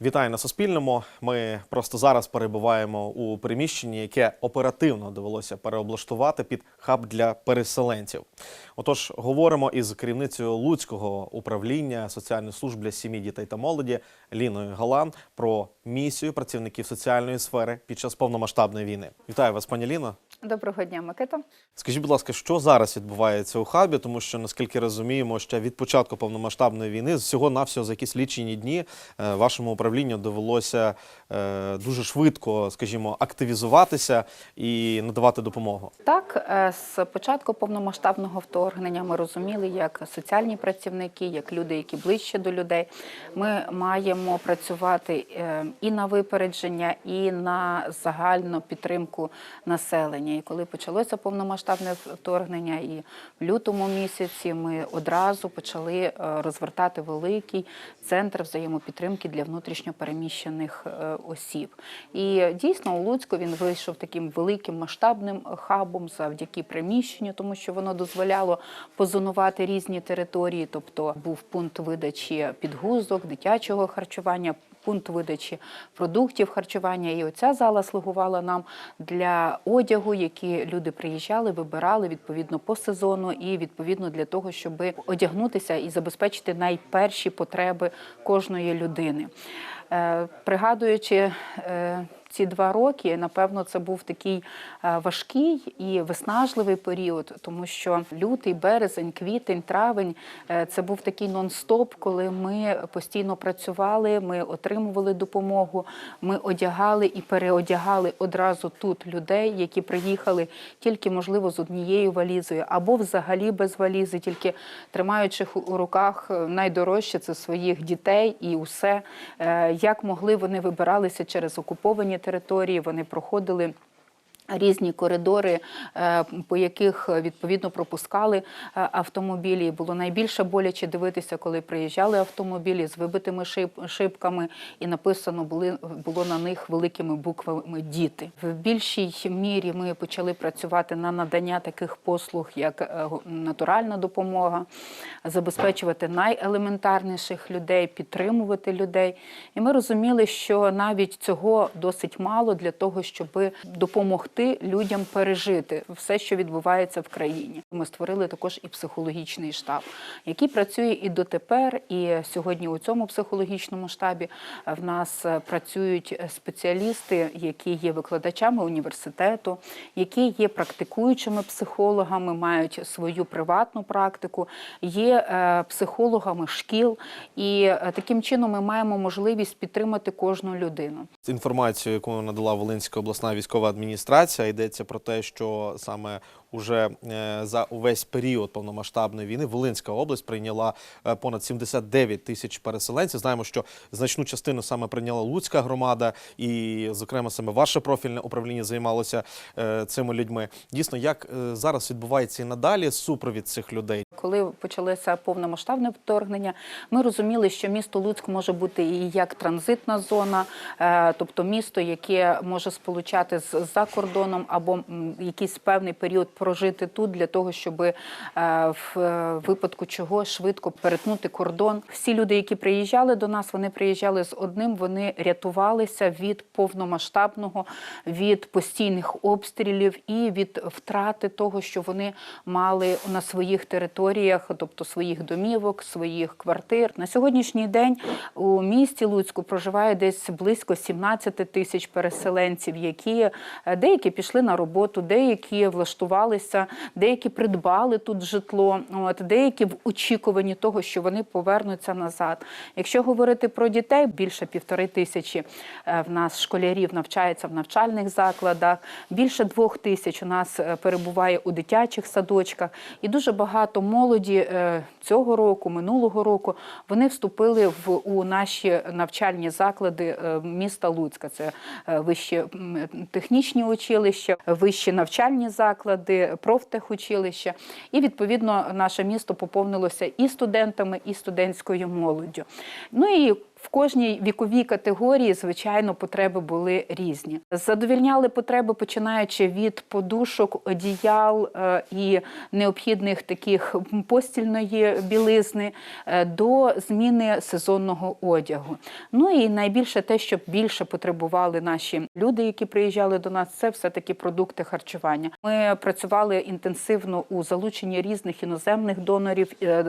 Вітаю на Суспільному. Ми просто зараз перебуваємо у приміщенні, яке оперативно довелося переоблаштувати під хаб для переселенців. Отож, говоримо із керівницею Луцького управління соціальної служби для сім'ї, дітей та молоді Ліною Галан про місію працівників соціальної сфери під час повномасштабної війни. Вітаю вас, пані Ліно. Доброго дня, Микита. Скажіть, будь ласка, що зараз відбувається у хабі? Тому що наскільки розуміємо, ще від початку повномасштабної війни всього навсього за якісь лічені дні е, вашому управлінню довелося е, дуже швидко, скажімо, активізуватися і надавати допомогу. Так, е, з початку повномасштабного вторгнення ми розуміли, як соціальні працівники, як люди, які ближче до людей, ми маємо працювати е, і на випередження, і на загальну підтримку населення. І коли почалося повномасштабне вторгнення, і в лютому місяці ми одразу почали розвертати великий центр взаємопідтримки для внутрішньопереміщених переміщених осіб. І дійсно у Луцьку він вийшов таким великим масштабним хабом завдяки приміщенню, тому що воно дозволяло позонувати різні території, тобто був пункт видачі підгузок, дитячого харчування. Пункт видачі продуктів харчування, і оця зала слугувала нам для одягу, які люди приїжджали, вибирали відповідно по сезону, і відповідно для того, щоб одягнутися і забезпечити найперші потреби кожної людини. Е, Пригадуючи е, ці два роки, напевно, це був такий е, важкий і виснажливий період, тому що лютий, березень, квітень, травень е, це був такий нон-стоп, коли ми постійно працювали, ми отримували допомогу, ми одягали і переодягали одразу тут людей, які приїхали тільки, можливо, з однією валізою або взагалі без валізи, тільки тримаючи у руках е, найдорожче це своїх дітей і усе. Як могли вони вибиралися через окуповані території, вони проходили. Різні коридори, е, по яких е, відповідно пропускали е, автомобілі. Було найбільше боляче дивитися, коли приїжджали автомобілі з вибитими шиб- шибками, і написано були було на них великими буквами діти. В більшій мірі ми почали працювати на надання таких послуг, як натуральна допомога, забезпечувати найелементарніших людей, підтримувати людей. І ми розуміли, що навіть цього досить мало для того, щоб допомогти людям пережити все, що відбувається в країні. Ми створили також і психологічний штаб, який працює і дотепер. І сьогодні у цьому психологічному штабі в нас е, працюють спеціалісти, які є викладачами університету, які є практикуючими психологами, мають свою приватну практику, є е, психологами шкіл, і е, таким чином ми маємо можливість підтримати кожну людину. З інформацією, яку надала Волинська обласна військова адміністрація, йдеться про те, що саме уже е, за увесь період повномасштабної війни Волинська область прийняла е, понад 79 тисяч переселенців. Знаємо, що значну частину саме прийняла Луцька громада, і, зокрема, саме ваше профільне управління займалося е, цими людьми. Дійсно, як зараз відбувається і надалі супровід цих людей? Коли почалося повномасштабне вторгнення, ми розуміли, що місто Луцьк може бути і як транзитна зона, тобто місто, яке може сполучати з за кордоном або якийсь певний період прожити тут для того, щоб е, в е, випадку чого швидко перетнути кордон. Всі люди, які приїжджали до нас, вони приїжджали з одним. Вони рятувалися від повномасштабного, від постійних обстрілів і від втрати того, що вони мали на своїх територіях, тобто своїх домівок, своїх квартир. На сьогоднішній день у місті Луцьку проживає десь близько 17 тисяч переселенців, які е, деякі пішли на роботу, деякі влаштувалися, деякі придбали тут житло. От деякі в очікуванні того, що вони повернуться назад. Якщо говорити про дітей, більше півтори тисячі е, в нас школярів навчається в навчальних закладах. Більше двох тисяч у нас е, перебуває у дитячих садочках, і дуже багато молоді е, цього року, минулого року, вони вступили в у наші навчальні заклади міста Луцька. Це вищі технічні училища, вищі навчальні заклади, профтехучилища. І відповідно наше місто поповнилося і студентами, і студентською молоддю. Ну і В кожній віковій категорії, звичайно, потреби були різні. Задовільняли потреби, починаючи від подушок, одіял е, і необхідних таких постільної білизни е, до зміни сезонного одягу. Ну і найбільше те, що більше потребували наші люди, які приїжджали до нас, це все-таки продукти харчування. Ми працювали інтенсивно у залученні різних іноземних донорів е,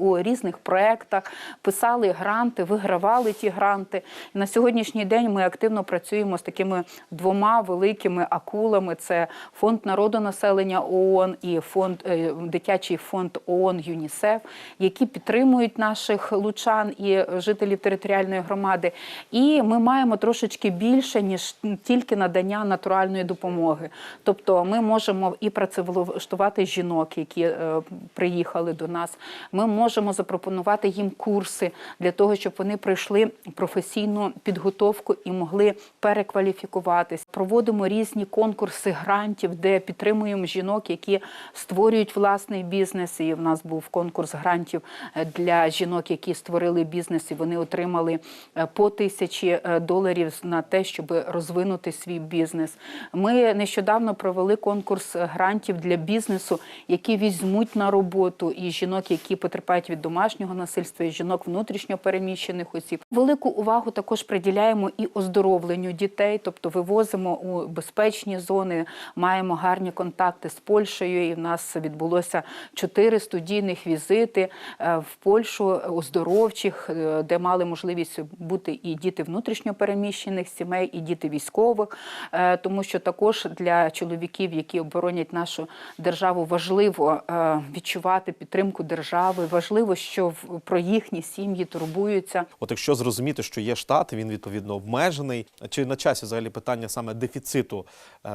у, різних проєктах, писали гранти, вигравали ті гранти. На сьогоднішній день ми активно працюємо з такими двома великими акулами: це фонд народонаселення ООН і фонд е, дитячий фонд ООН ЮНІСЕФ, які підтримують наших лучан і жителів територіальної громади. І ми маємо трошечки більше ніж тільки надання натуральної допомоги. Тобто, ми можемо і працевлаштувати жінок, які е, приїхали до нас. Ми можемо запропонувати їм курси для того, щоб вони пройшли професійну підготовку і могли перекваліфікуватись. Проводимо різні конкурси грантів, де підтримуємо жінок, які створюють власний бізнес. І в нас був конкурс грантів е, для жінок, які створили бізнес, і вони отримали е, по тисячі е, доларів на те, щоб розвинути свій бізнес. Ми нещодавно провели конкурс грантів для бізнесу, які візьмуть на роботу і жінок, які потерпають від домашнього насильства, і жінок внутрішньо переміщених осіб. Велику увагу також приділяємо і оздоровленню дітей, тобто вивозимо у безпечні зони, маємо гарні контакти з Польщею. І в нас відбулося чотири студійних візити е, в Польщу оздоровчих, е, де мали можливість бути і діти внутрішньо переміщених сімей, і діти військових, Е, тому що також для чоловіків, які оборонять нашу державу, важливо е, відчувати підтримку держави. Важливо, що про їхні сім'ї турбуються. От якщо зрозуміти, що є штат, він відповідно обмежений. Чи на часі взагалі питання саме дефіциту е,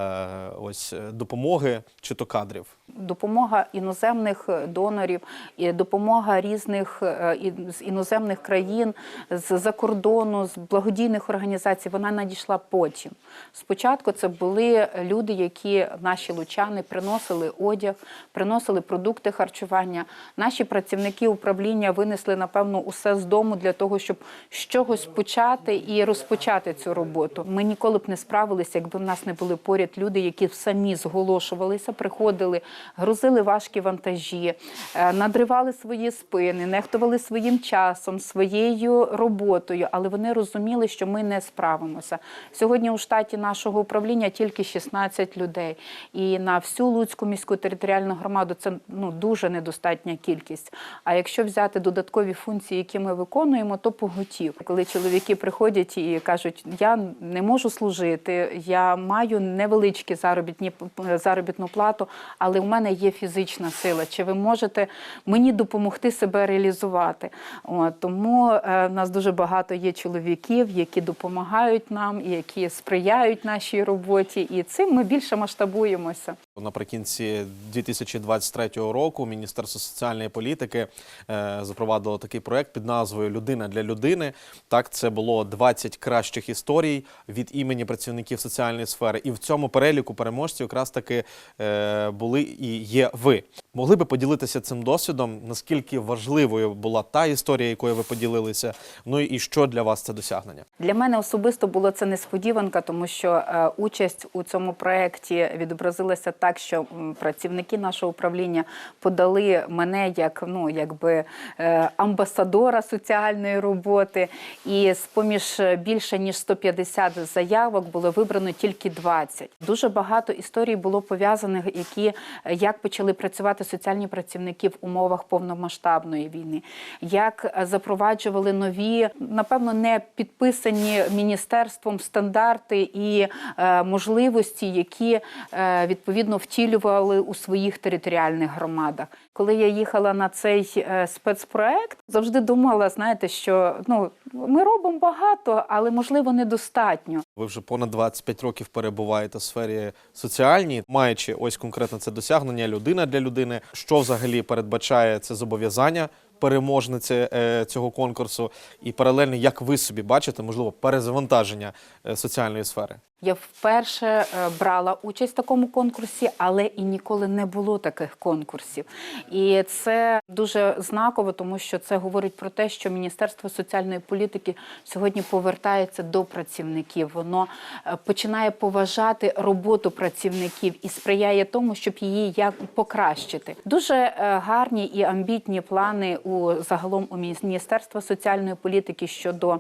ось е, допомоги чи то кадрів? Допомога іноземних донорів, і допомога різних е, з іноземних країн, з-за кордону, з благодійних організацій, вона надійшла потім. Спочатку це були люди, які наші лучани приносили одяг, приносили продукти харчування. Наші працівники управління винесли, напевно, усе з дому для того, щоб з чогось почати і розпочати цю роботу. Ми ніколи б не справилися, якби в нас не були поряд люди, які самі зголошувалися, приходили, грузили важкі вантажі, е, надривали свої спини, нехтували своїм часом, своєю роботою, але вони розуміли, що ми не справимося. Сьогодні у штаті нашого управління тільки 16 людей, і на всю Луцьку міську територіальну громаду це ну дуже недостатня кількість. А якщо взяти додаткові функції, які ми виконуємо, то поготів. Коли чоловіки приходять і кажуть, я не можу служити, я маю невеличкі заробітні заробітну плату, але в мене є фізична сила. Чи ви можете мені допомогти себе реалізувати? От, тому е, в нас дуже багато є чоловіків, які допомагають нам, які сприяють нашій роботі, і цим ми більше масштабуємося. Наприкінці 2023 року Міністерство соціальної політики е, запровадило такий проект під назвою Людина для людини. Так, це було 20 кращих історій від імені працівників соціальної сфери. І в цьому переліку переможців якраз таки е, були і є ви. Могли би поділитися цим досвідом? Наскільки важливою була та історія, якою ви поділилися? Ну і що для вас це досягнення? Для мене особисто було це несподіванка, тому що е, участь у цьому проєкті відобразилася так, що працівники нашого управління подали мене як ну якби е, амбасадора соціальної роботи. І з поміж більше ніж 150 заявок було вибрано тільки 20. Дуже багато історій було пов'язаних, які е, як почали працювати соціальні працівники в умовах повномасштабної війни, як е, запроваджували нові, напевно, не підписані міністерством стандарти і е, можливості, які е, відповідно втілювали у своїх територіальних громадах. Коли я їхала на цей е, спецпроект, завжди думала, знаєте, що ну ми робимо багато, але можливо недостатньо. Ви вже понад 25 років перебуваєте в сфері соціальній, маючи ось конкретно це досягнення людина для людини. Що взагалі передбачає це зобов'язання переможниці е, цього конкурсу, і паралельно, як ви собі бачите, можливо, перезавантаження е, соціальної сфери? Я вперше е, брала участь в такому конкурсі, але і ніколи не було таких конкурсів. І це дуже знаково, тому що це говорить про те, що Міністерство соціальної політики сьогодні повертається до працівників. Воно е, починає поважати роботу працівників і сприяє тому, щоб її як покращити. Дуже е, гарні і амбітні плани у загалом у Міністерства соціальної політики щодо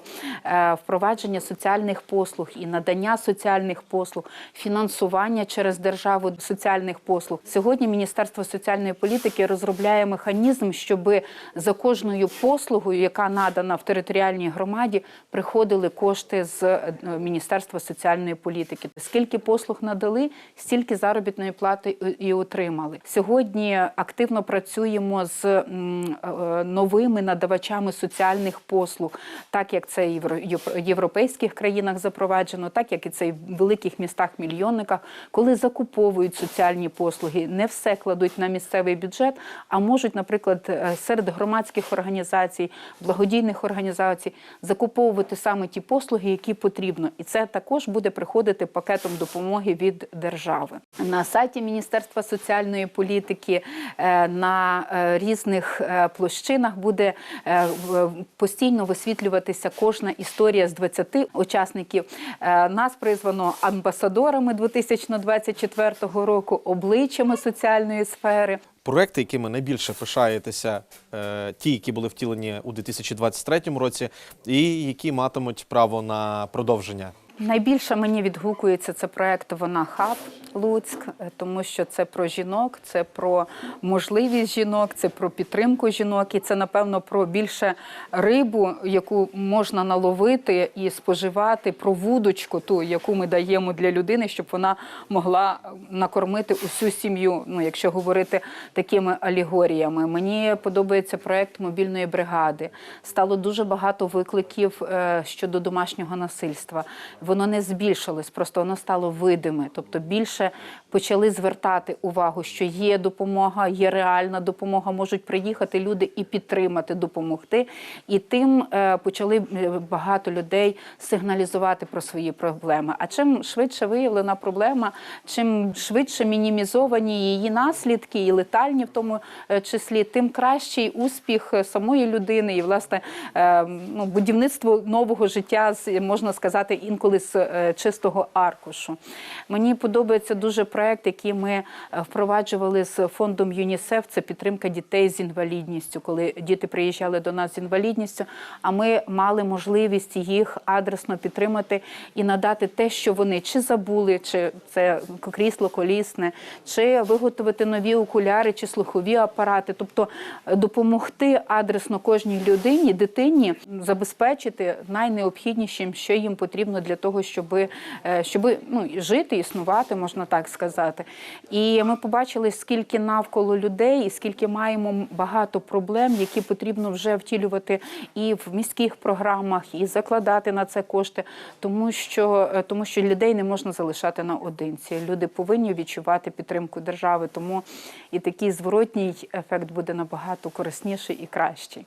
впровадження соціальних послуг і надання соціальних послуг, фінансування через державу соціальних послуг. Сьогодні Міністерство соціальної політики розробляє механізм, щоб за кожною послугою, яка надана в територіальній громаді, приходили кошти з е, Міністерства соціальної політики. Скільки послуг надали, стільки заробітної плати і- і отримали. Сьогодні активно працюємо з е, новими надавачами соціальних послуг, так як це і в євро- європейських країнах запроваджено, так як і це і великих містах-мільйонниках, коли закуповують соціальні послуги, не все кладуть на місцевий бюджет, а можуть, наприклад, е, серед громадських організацій, благодійних організацій закуповувати саме ті послуги, які потрібно, і це також буде приходити пакетом допомоги від держави. На сайті Міністерства соціальної політики е, на е, різних площинах буде постійно висвітлюватися кожна історія з 20 учасників. Нас призвано амбасадорами 2024 року, обличчями соціальної сфери. Проекти, якими найбільше пишаєтеся, е, ті, які були втілені у 2023 році, і які матимуть право на продовження. Найбільше мені відгукується це проект Вона хаб Луцьк, е, тому що це про жінок, це про можливість жінок, це про підтримку жінок, і це напевно про більше рибу, яку можна наловити і споживати, про вудочку, ту, яку ми даємо для людини, щоб вона могла накормити усю сім'ю. Ну, якщо говорити такими алегоріями. Мені подобається проект мобільної бригади. Стало дуже багато викликів е, щодо домашнього насильства. Воно не збільшилось, просто воно стало видиме. Тобто більше почали звертати увагу, що є допомога, є реальна допомога, можуть приїхати люди і підтримати, допомогти. І тим е, почали е, багато людей сигналізувати про свої проблеми. А чим швидше виявлена проблема, чим швидше мінімізовані її наслідки, і летальні в тому е, числі, тим кращий успіх самої людини і власне ну, будівництво нового життя можна сказати інколи з чистого аркушу. Мені подобається дуже проект, який ми е, впроваджували з фондом ЮНІСЕФ. Це підтримка дітей з інвалідністю, коли діти приїжджали до нас з інвалідністю. А ми мали можливість їх адресно підтримати і надати те, що вони чи забули, чи це крісло колісне, чи виготовити нові окуляри чи слухові апарати, тобто е, допомогти адресно кожній людині, дитині забезпечити найнеобхіднішим, що їм потрібно для того, щоб, щоб ну, жити, існувати, можна так сказати. І ми побачили, скільки навколо людей, і скільки маємо багато проблем, які потрібно вже втілювати і в міських програмах, і закладати на це кошти, тому що, е, тому що людей не можна залишати наодинці. Люди повинні відчувати підтримку держави, тому і такий зворотній ефект буде набагато корисніший і кращий.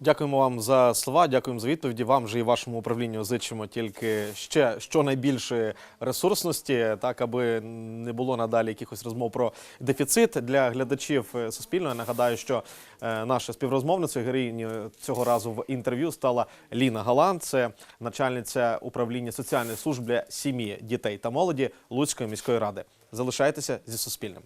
Дякуємо вам за слова, дякуємо за відповіді. Вам же і вашому управлінню зичимо тільки ще щонайбільше ресурсності, так аби не було надалі якихось розмов про дефіцит для глядачів е, Суспільного. Я нагадаю, що е, наша співрозмовниця героїнею цього разу в інтерв'ю стала Ліна Галан, це начальниця управління соціальної служби для сім'ї, дітей та молоді Луцької міської ради. Залишайтеся зі Суспільним.